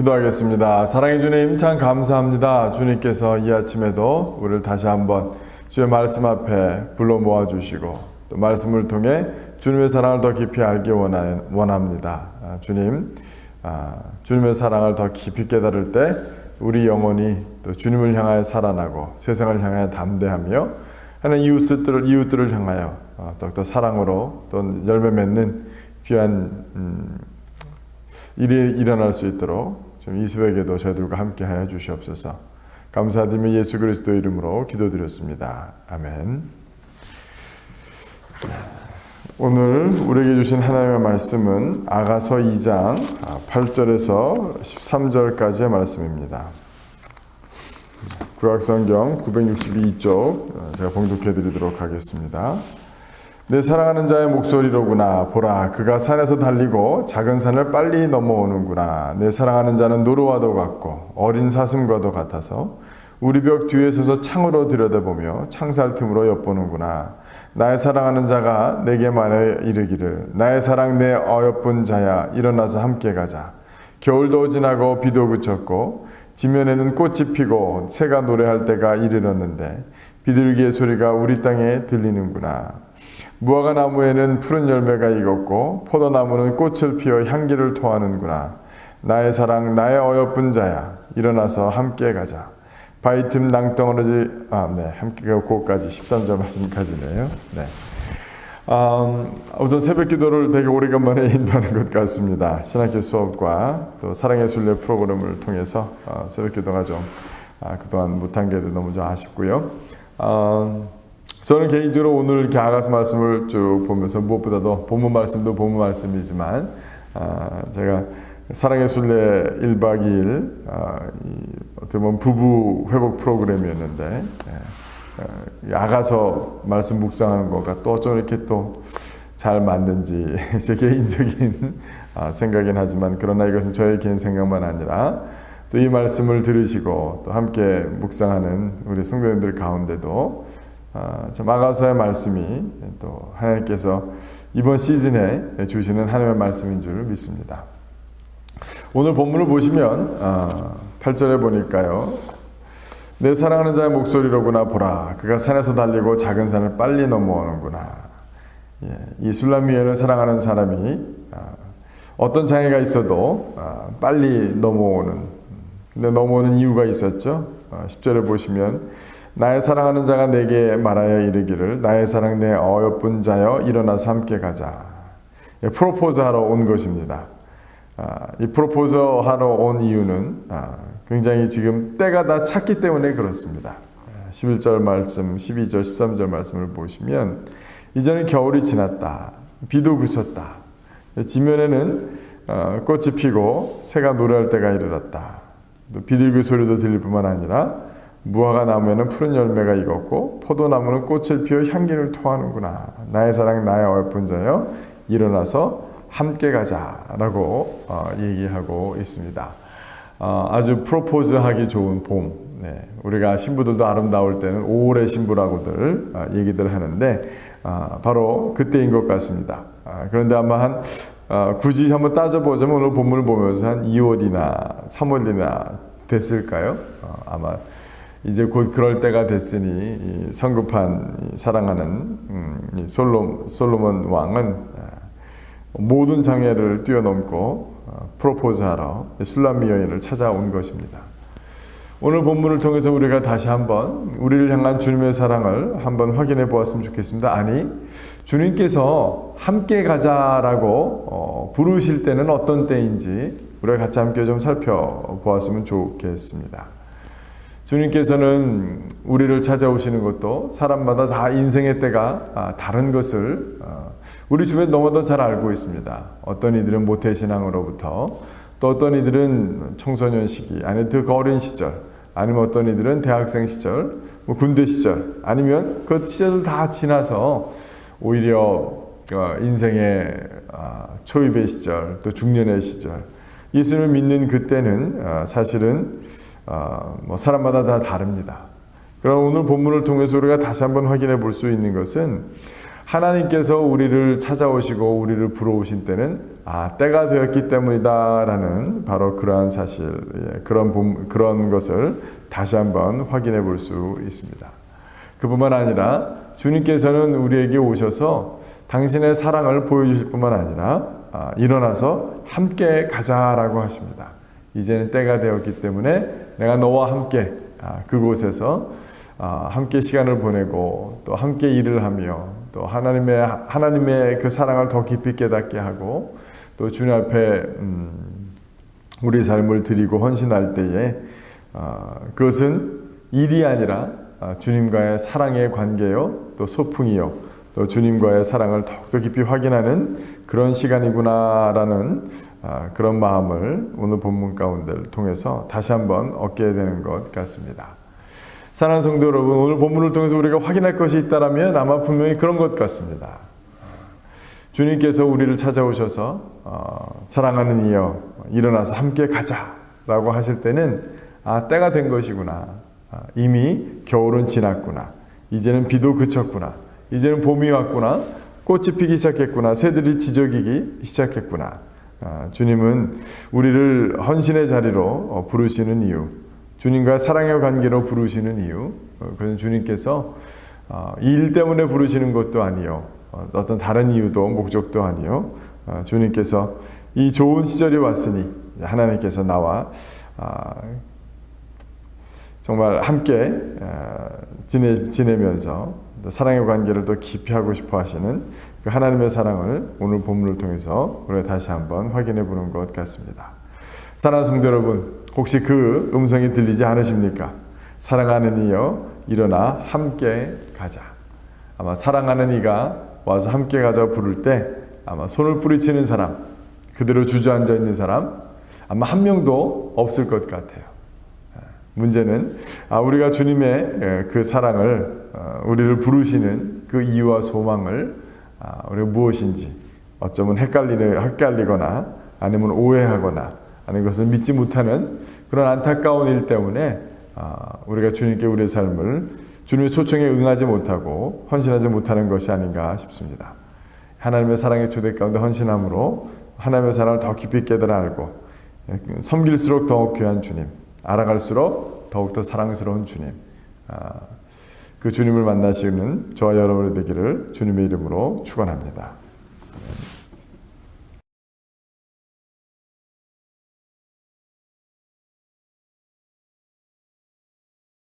기도하겠습니다. 사랑해 주님 참 감사합니다. 주님께서 이 아침에도 우리를 다시 한번 주의 말씀 앞에 불러 모아 주시고 또 말씀을 통해 주님의 사랑을 더 깊이 알기 원합니다. 아, 주님, 아, 주님의 사랑을 더 깊이 깨달을 때 우리 영혼이 또 주님을 향하여 살아나고 세상을 향하여 담대하며 하는 이웃들을 이웃들을 향하여 어, 더욱더 사랑으로 또 열매 맺는 귀한 음, 일이 일어날 수 있도록 좀이 새벽에도 저희들과 함께 하여 주시옵소서. 감사드리며 예수 그리스도 이름으로 기도드렸습니다. 아멘. 오늘 우리에게 주신 하나님의 말씀은 아가서 2장 8절에서 13절까지의 말씀입니다. 구약성경 962쪽 제가 봉독해 드리도록 하겠습니다. 내 사랑하는 자의 목소리로구나. 보라 그가 산에서 달리고 작은 산을 빨리 넘어오는구나. 내 사랑하는 자는 노루와도 같고 어린 사슴과도 같아서 우리 벽 뒤에 서서 창으로 들여다보며 창살 틈으로 엿보는구나. 나의 사랑하는 자가 내게 말해 이르기를 나의 사랑 내 어여쁜 자야 일어나서 함께 가자. 겨울도 지나고 비도 그쳤고 지면에는 꽃이 피고 새가 노래할 때가 이르렀는데 비둘기의 소리가 우리 땅에 들리는구나 무화과 나무에는 푸른 열매가 익었고 포도나무는 꽃을 피워 향기를 토하는구나. 나의 사랑, 나의 어여쁜 자야. 일어나서 함께 가자. 바위 틈 낭떠러지 아, 네. 함께 그까지 13절 말씀까지네요. 네. 음, 우선 새벽 기도를 되게 오래간만에 인도하는 것 같습니다. 신학교 수업과 또 사랑의 순례 프로그램을 통해서 어, 새벽 기도가 좀 아, 그동안 못한 게 너무 좀 아쉽고요. 어, 저는 개인적으로 오늘 이렇게 아가서 말씀을 쭉 보면서 무엇보다도 본문 말씀도 본문 말씀이지만 아, 제가 사랑의 순례 1박 2일 아, 어떻게 보면 부부 회복 프로그램이었는데 예, 아가서 말씀 묵상한 거가 또좀 이렇게 또 잘 맞는지 제 개인적인 아, 생각이긴 하지만 그러나 이것은 저의 개인 생각만 아니라 또 이 말씀을 들으시고 또 함께 묵상하는 우리 성도님들 가운데도 아, 마가서의 말씀이 또 하나님께서 이번 시즌에 주시는 하나님의 말씀인 줄 믿습니다. 오늘 본문을 보시면 8절에 아, 보니까요. 내 사랑하는 자의 목소리로구나 보라 그가 산에서 달리고 작은 산을 빨리 넘어오는구나. 예, 이 술라미엘을 사랑하는 사람이 아, 어떤 장애가 있어도 빨리 넘어오는 근데 넘어오는 이유가 있었죠. 10절에 보시면 나의 사랑하는 자가 내게 말하여 이르기를 나의 사랑 내 어여쁜 자여 일어나서 함께 가자. 예, 프로포즈 하러 온 것입니다. 아, 이 프로포즈 하러 온 이유는 아, 굉장히 지금 때가 다 찼기 때문에 그렇습니다. 11절 말씀, 12절, 13절 말씀을 보시면 이제는 겨울이 지났다. 비도 그쳤다. 지면에는 어, 꽃이 피고 새가 노래할 때가 이르렀다. 비둘기 소리도 들릴 뿐만 아니라 무화과 나무에는 푸른 열매가 익었고 포도나무는 꽃을 피워 향기를 토하는구나. 나의 사랑 나의 어여쁜 자여 일어나서 함께 가자라고 어, 얘기하고 있습니다. 어, 아주 프로포즈하기 좋은 봄. 네, 우리가 신부들도 아름다울 때는 5월의 신부라고들 어, 얘기들 하는데 어, 바로 그때인 것 같습니다. 아, 그런데 아마 한 어, 굳이 한번 따져보자면 오늘 본문을 보면서 한 2월이나 3월이나 됐을까요? 어, 아마 이제 곧 그럴 때가 됐으니 성급한 사랑하는 음, 솔로, 솔로몬 왕은 아, 모든 장애를 뛰어넘고 어, 프로포즈하러 술람미 여인을 찾아온 것입니다. 오늘 본문을 통해서 우리가 다시 한번 우리를 향한 주님의 사랑을 한번 확인해 보았으면 좋겠습니다. 아니, 주님께서 함께 가자라고 어, 부르실 때는 어떤 때인지 우리가 같이 함께 좀 살펴보았으면 좋겠습니다. 주님께서는 우리를 찾아오시는 것도 사람마다 다 인생의 때가 아, 다른 것을 어, 우리 주변 너무도 잘 알고 있습니다. 어떤 이들은 모태신앙으로부터 또 어떤 이들은 청소년 시기 아니 더 어린 시절 아니면 어떤 이들은 대학생 시절 뭐 군대 시절 아니면 그 시절을 다 지나서 오히려 어, 인생의 아, 초입의 시절 또 중년의 시절 예수를 믿는 그때는 어, 사실은 어, 뭐 사람마다 다 다릅니다. 그럼 오늘 본문을 통해서 우리가 다시 한번 확인해 볼 수 있는 것은 하나님께서 우리를 찾아오시고 우리를 불러오신 때는 아 때가 되었기 때문이다라는 바로 그러한 사실 예, 그런 본- 그런 것을 다시 한번 확인해 볼 수 있습니다. 그뿐만 아니라 주님께서는 우리에게 오셔서 당신의 사랑을 보여주실 뿐만 아니라 아, 일어나서 함께 가자라고 하십니다. 이제는 때가 되었기 때문에 내가 너와 함께 아, 그곳에서 아, 함께 시간을 보내고 또 함께 일을 하며 또 하나님의 하나님의 그 사랑을 더 깊이 깨닫게 하고 또 주님 앞에 음, 우리 삶을 드리고 헌신할 때에 아, 그것은 일이 아니라 아, 주님과의 사랑의 관계요 또 소풍이요 또 주님과의 사랑을 더욱더 깊이 확인하는 그런 시간이구나라는 아, 그런 마음을 오늘 본문 가운데를 통해서 다시 한번 얻게 되는 것 같습니다. 사랑하는 성도 여러분, 오늘 본문을 통해서 우리가 확인할 것이 있다라면 아마 분명히 그런 것 같습니다. 주님께서 우리를 찾아오셔서 어, 사랑하는 이여 일어나서 함께 가자라고 하실 때는 아 때가 된 것이구나 아, 이미 겨울은 지났구나 이제는 비도 그쳤구나 이제는 봄이 왔구나. 꽃이 피기 시작했구나. 새들이 지저귀기 시작했구나. 아, 주님은 우리를 헌신의 자리로 어, 부르시는 이유 주님과 사랑의 관계로 부르시는 이유 어, 그는 주님께서 어, 이일 때문에 부르시는 것도 아니요 어, 어떤 다른 이유도 목적도 아니요 어, 주님께서 이 좋은 시절이 왔으니 하나님께서 나와 아, 정말 함께 어, 지내, 지내면서 또 사랑의 관계를 더 깊이 하고 싶어 하시는 그 하나님의 사랑을 오늘 본문을 통해서 우리가 다시 한번 확인해 보는 것 같습니다. 사랑하는 성도 여러분, 혹시 그 음성이 들리지 않으십니까? 사랑하는 이여 일어나 함께 가자. 아마 사랑하는 이가 와서 함께 가자 부를 때 아마 손을 뿌리치는 사람, 그대로 주저앉아 있는 사람 아마 한 명도 없을 것 같아요. 문제는 아, 우리가 주님의 예, 그 사랑을 어, 우리를 부르시는 그 이유와 소망을 아, 우리가 무엇인지 어쩌면 헷갈리는 헷갈리거나 아니면 오해하거나 아니면 그것을 믿지 못하는 그런 안타까운 일 때문에 아, 우리가 주님께 우리의 삶을 주님의 초청에 응하지 못하고 헌신하지 못하는 것이 아닌가 싶습니다. 하나님의 사랑의 초대 가운데 헌신함으로 하나님의 사랑을 더 깊이 깨달아 알고 섬길수록 더욱 귀한 주님, 알아갈수록 더욱더 사랑스러운 주님, 아, 그 주님을 만나시는 저와 여러분이 되기를 주님의 이름으로 축원합니다.